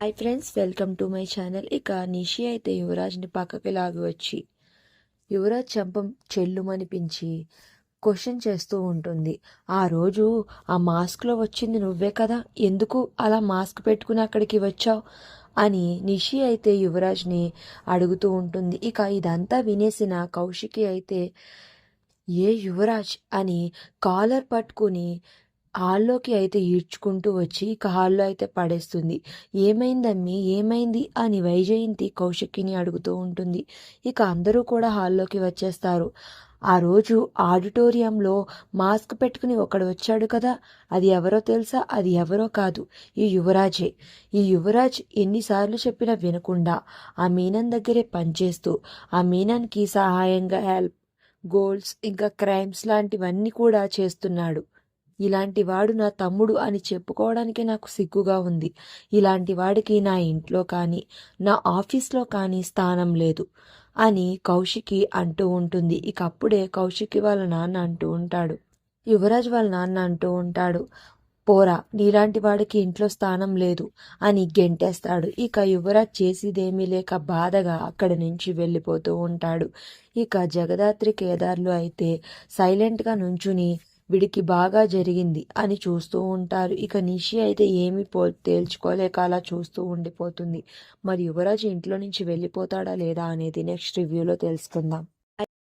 Hi friends welcome to my channel ఇక నిషి అయితే యువరాజ్ని పక్కకి లాగి వచ్చి యువరాజ్ చంపం చెల్లుమనిపించి క్వశ్చన్ చేస్తూ ఉంటుంది. ఆ రోజు ఆ మాస్క్లో వచ్చింది నువ్వే కదా ఎందుకు అలా మాస్క్ పెట్టుకుని అక్కడికి వచ్చావు? అని నిషి అయితే యువరాజ్ని అడుగుతూ ఉంటుంది. ఇక ఇదంతా వినేసిన కౌశికి అయితే ఏ యువరాజ్? అని కాలర్ పట్టుకుని హాల్లోకి అయితే ఈడ్చుకుంటూ వచ్చి ఇక హాల్లో అయితే పడేస్తుంది. ఏమైందమ్మి? ఏమైంది? అని వైజయంతి కౌశికిని అడుగుతూ ఉంటుంది. ఇక అందరూ కూడా హాల్లోకి వచ్చేస్తారు. ఆ రోజు ఆడిటోరియంలో మాస్క్ పెట్టుకుని ఒకడు వచ్చాడు కదా? అది ఎవరో తెలుసా? అది ఎవరో కాదు. ఈ యువరాజే. ఈ యువరాజ్ ఎన్నిసార్లు చెప్పినా వినకుండా ఆ మీనన్ దగ్గరే పనిచేస్తూ ఆ మీనన్కి సహాయంగా హెల్ప్ గోల్స్ ఇంకా క్రైమ్స్ లాంటివన్నీ కూడా చేస్తున్నాడు. ఇలాంటి వాడు నా తమ్ముడు అని చెప్పుకోవడానికి నాకు సిగ్గుగా ఉంది. ఇలాంటి వాడికి నా ఇంట్లో కానీ నా ఆఫీస్లో కానీ స్థానం లేదు అని కౌశికి అంటూ ఉంటుంది. ఇక అప్పుడే కౌశికి వాళ్ళ నాన్న అంటూ ఉంటాడు. యువరాజ్ వాళ్ళ నాన్న అంటూ ఉంటాడు. పోరా నీలాంటి వాడికి ఇంట్లో స్థానం లేదు అని గెంటేస్తాడు. ఇక యువరాజ్ చేసేదేమీ లేక బాధగా అక్కడి నుంచి వెళ్ళిపోతూ ఉంటాడు. ఇక జగదాత్రి కేదార్లు అయితే సైలెంట్గా నుంచుని వీడికి బాగా జరిగింది అని చూస్తూ ఉంటారు. ఇక నిషి అయితే ఏమీ పో తేల్చుకోలేక అలా చూస్తూ ఉండిపోతుంది. మరి యువరాజు ఇంట్లో నుంచి వెళ్ళిపోతాడా లేదా అనేది నెక్స్ట్ రివ్యూలో తెలుసుకుందాం.